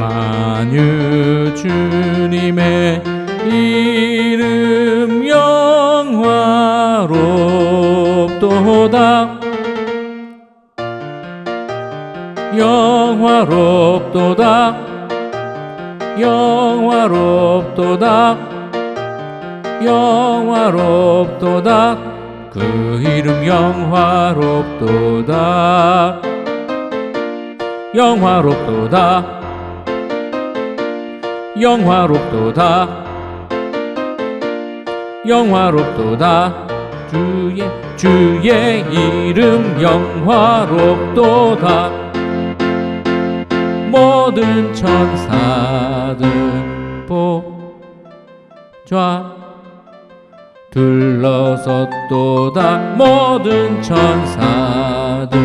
만유 주님의 이름 영화롭도다. 영화롭도다. 영화롭도다. 영화롭도다. 그 이름 영화롭도다. 영화롭도다 영화롭도다. 영화롭도다. 주의 주의 이름 영화롭도다. 모든 천사들 보좌 둘러섰도다. 모든 천사들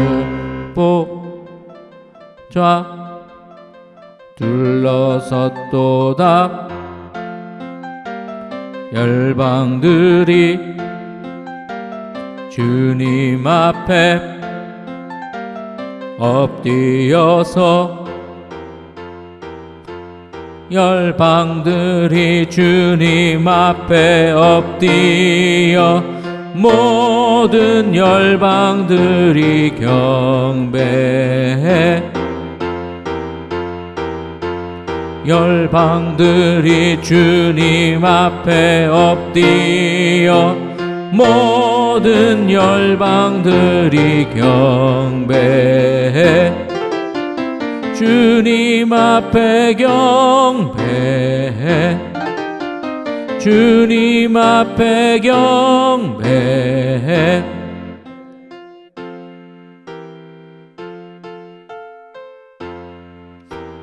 보좌 둘러섰도다. 열방들이 주님 앞에 엎드려서 열방들이 주님 앞에 엎드려 모든 열방들이 경배해 열방들이 주님 앞에 엎드려 모든 열방들이 경배해. 주님 앞에 경배해. 주님 앞에 경배해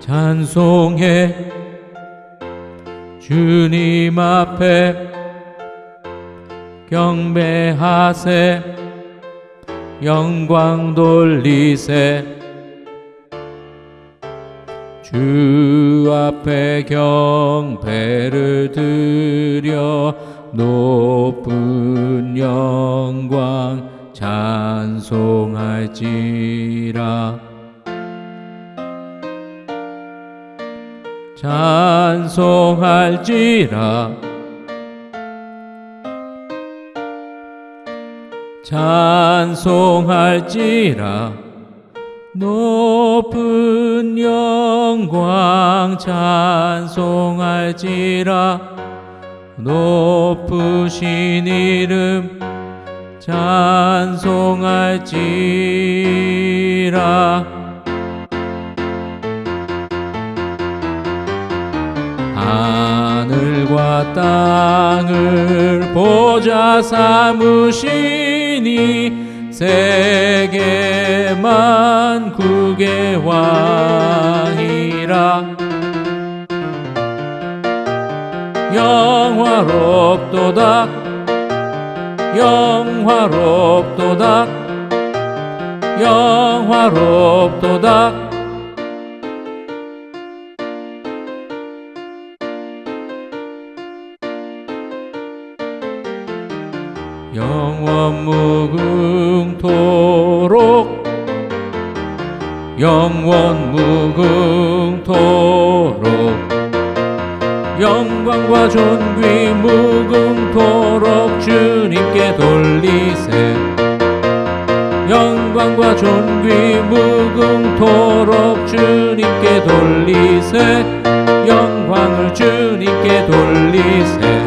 찬송해. 주님 앞에 경배하세. 영광 돌리세. 주 앞에 경배를 드려 높은 찬송할지라. 찬송할지라. 높은 영광 찬송할지라. 높으신 이름 찬송할지라 하늘과 땅을 보좌 삼으시니 세계 만 국의 왕이라. 영화롭도다 영화롭도다 영화롭도다 영원 무궁토록 영원 무궁토록 영광과 존귀 무궁토록 주님께 돌리세. 영광과 존귀 무궁토록 주님께 돌리세. 영광을 주님께 돌리세